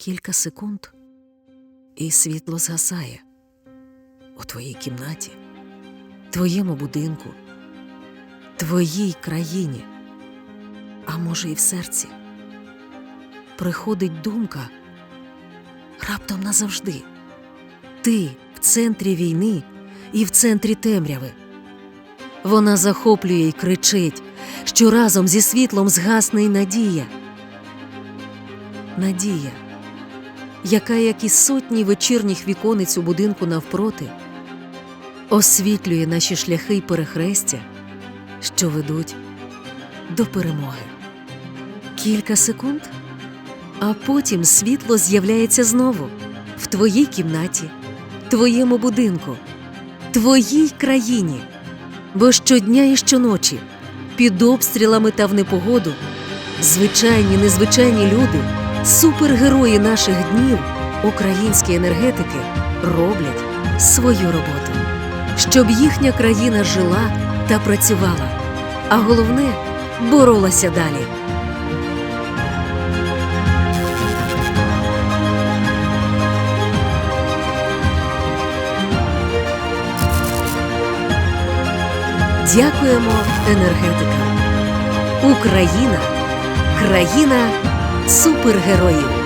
Кілька секунд, і світло згасає у твоїй кімнаті, твоєму будинку, твоїй країні, а може, і в серці. Приходить думка раптом назавжди. Ти в центрі війни і в центрі темряви. Вона захоплює й кричить, що разом зі світлом згасне й надія. Надія, яка, як і сотні вечірніх віконець у будинку навпроти, освітлює наші шляхи й перехрестя, що ведуть до перемоги. Кілька секунд, а потім світло з'являється знову в твоїй кімнаті, твоєму будинку, твоїй країні. Бо щодня і щоночі, під обстрілами та в непогоду, звичайні незвичайні люди, супергерої наших днів, українські енергетики роблять свою роботу, щоб їхня країна жила та працювала, а головне боролася далі. Дякуємо енергетикам. Україна країна супергероїв.